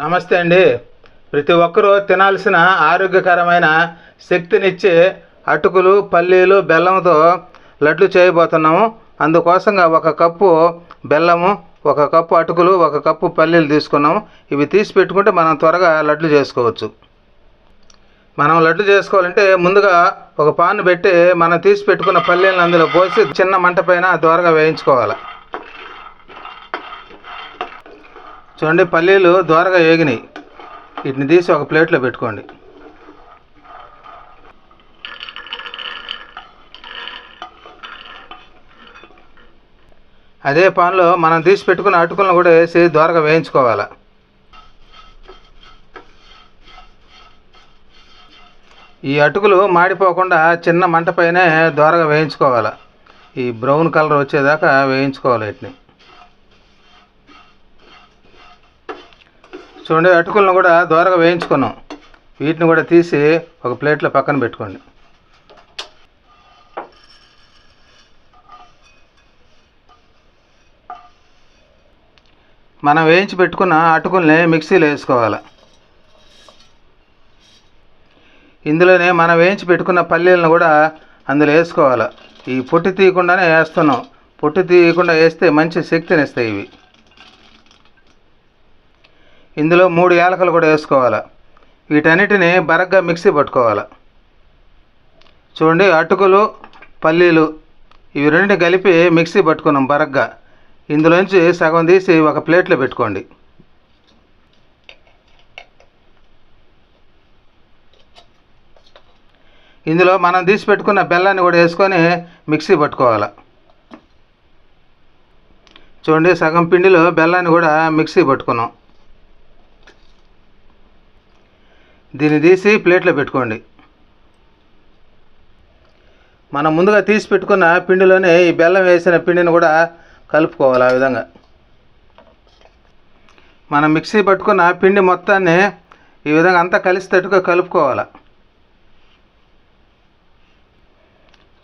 నమస్తే అండి. ప్రతి ఒక్కరూ తినాల్సిన ఆరోగ్యకరమైన శక్తినిచ్చే అటుకులు పల్లీలు బెల్లంతో లడ్లు చేయబోతున్నాము. అందుకోసంగా ఒక కప్పు బెల్లము ఒక కప్పు అటుకులు ఒక కప్పు పల్లీలు తీసుకున్నాము. ఇవి తీసి పెట్టుకుంటే మనం త్వరగా లడ్లు చేసుకోవచ్చు. మనం లడ్డు చేసుకోవాలంటే ముందుగా ఒక పాన్ పెట్టి మనం తీసి పెట్టుకున్న పల్లీలను అందులో పోసి చిన్న మంట పైన త్వరగా వేయించుకోవాలి. చూడండి పల్లీలు దోరగా వేగినాయి వీటిని తీసి ఒక ప్లేట్లో పెట్టుకోండి. అదే పాన్లో మనం తీసి పెట్టుకున్న అటుకులను కూడా వేసి దోరగా వేయించుకోవాలి. ఈ అటుకులు మాడిపోకుండా చిన్న మంట పైనే దోరగా వేయించుకోవాలి. ఈ బ్రౌన్ కలర్ వచ్చేదాకా వేయించుకోవాలి వీటిని. చూడండి అటుకులను కూడా దోరగా వేయించుకున్నాం. వీటిని కూడా తీసి ఒక ప్లేట్లో పక్కన పెట్టుకోండి. మనం వేయించి పెట్టుకున్న అటుకుల్ని మిక్సీలో వేసుకోవాలి. ఇందులోనే మనం వేయించి పెట్టుకున్న పల్లీలను కూడా అందులో వేసుకోవాలి. ఈ పొట్టు తీయకుండానే వేస్తున్నాం. పొట్టు తీయకుండా వేస్తే మంచి శక్తిని ఇస్తాయి ఇవి. ఇందులో మూడు యాలకలు కూడా వేసుకోవాలి. వీటన్నిటిని బరగ్గా మిక్సీ పట్టుకోవాలి. చూడండి అటుకులు పల్లీలు ఇవి రెండు కలిపి మిక్సీ పట్టుకున్నాం బరగ్గా. ఇందులోంచి సగం తీసి ఒక ప్లేట్లో పెట్టుకోండి. ఇందులో మనం తీసి పెట్టుకున్న బెల్లాన్ని కూడా వేసుకొని మిక్సీ పట్టుకోవాలి. చూడండి సగం పిండిలో బెల్లాన్ని కూడా మిక్సీ పట్టుకున్నాం. దీన్ని తీసి ప్లేట్లో పెట్టుకోండి. మనం ముందుగా తీసి పెట్టుకున్న పిండిలోనే ఈ బెల్లం వేసిన పిండిని కూడా కలుపుకోవాలి ఆ విధంగా. మనం మిక్సీ పట్టుకున్న పిండి మొత్తాన్ని ఈ విధంగా అంతా కలిసేటట్టుగా కలుపుకోవాలి.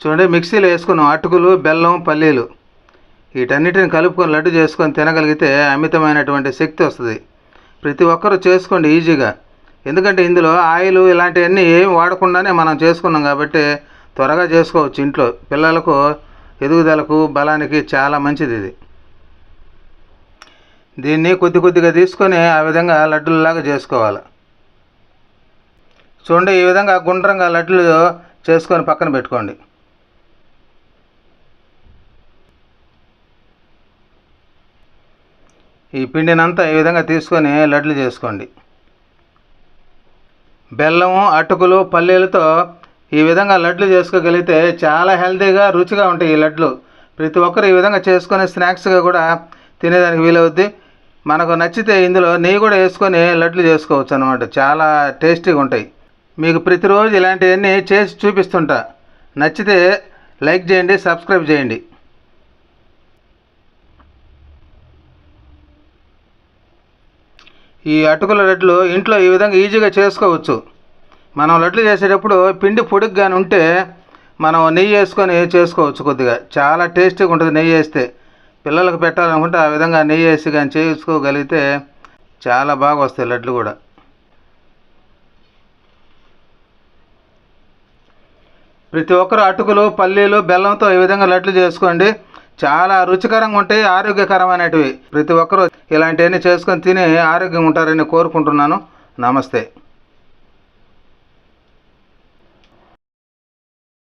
చూడండి మిక్సీలో వేసుకున్నాం అటుకులు బెల్లం పల్లీలు వీటన్నిటిని కలుపుకొని లడ్డు చేసుకొని తినగలిగితే అమితమైనటువంటి శక్తి వస్తుంది. ప్రతి ఒక్కరూ చేసుకోండి ఈజీగా. ఎందుకంటే ఇందులో ఆయిల్ ఇలాంటివన్నీ ఏం వాడకుండానే మనం చేసుకున్నాం కాబట్టి త్వరగా చేసుకోవచ్చు ఇంట్లో. పిల్లలకు ఎదుగుదలకు బలానికి చాలా మంచిది ఇది. దీన్ని కొద్ది కొద్దిగా తీసుకొని ఆ విధంగా లడ్డులలాగా చేసుకోవాలి. చూడండి ఈ విధంగా గుండ్రంగా లడ్డులు చేసుకొని పక్కన పెట్టుకోండి. ఈ పిండినంతా ఈ విధంగా తీసుకొని లడ్లు చేసుకోండి. బెల్లము అటుకులు పల్లీలతో ఈ విధంగా లడ్లు చేసుకోగలిగితే చాలా హెల్తీగా రుచిగా ఉంటాయి ఈ లడ్లు. ప్రతి ఒక్కరు ఈ విధంగా చేసుకొని స్నాక్స్గా కూడా తినేదానికి వీలవుద్ది. మనకు నచ్చితే ఇందులో నెయ్యి కూడా వేసుకొని లడ్లు చేసుకోవచ్చు అనమాట చాలా టేస్టీగా ఉంటాయి. మీకు ప్రతిరోజు ఇలాంటివన్నీ చేసి చూపిస్తుంటా. నచ్చితే లైక్ చేయండి సబ్స్క్రైబ్ చేయండి. ఈ అటుకుల లడ్లు ఇంట్లో ఈ విధంగా ఈజీగా చేసుకోవచ్చు. మనం లడ్లు చేసేటప్పుడు పిండి పొడిగ్గాని ఉంటే మనం నెయ్యి వేసుకొని చేసుకోవచ్చు కొద్దిగా. చాలా టేస్టీగా ఉంటుంది నెయ్యి వేస్తే. పిల్లలకు పెట్టాలనుకుంటే ఆ విధంగా నెయ్యి వేసి కానీ చేసుకోగలిగితే చాలా బాగా వస్తాయి లడ్లు కూడా. ప్రతి ఒక్కరు అటుకులు పల్లీలు బెల్లంతో ఈ విధంగా లడ్లు చేసుకోండి. చాలా రుచికరంగా ఉంటాయి ఆరోగ్యకరమైనటివి. ప్రతి ఒక్కరూ ఇలాంటివన్నీ చేసుకొని తిని ఆరోగ్యంగా ఉంటారని కోరుకుంటున్నాను. నమస్తే.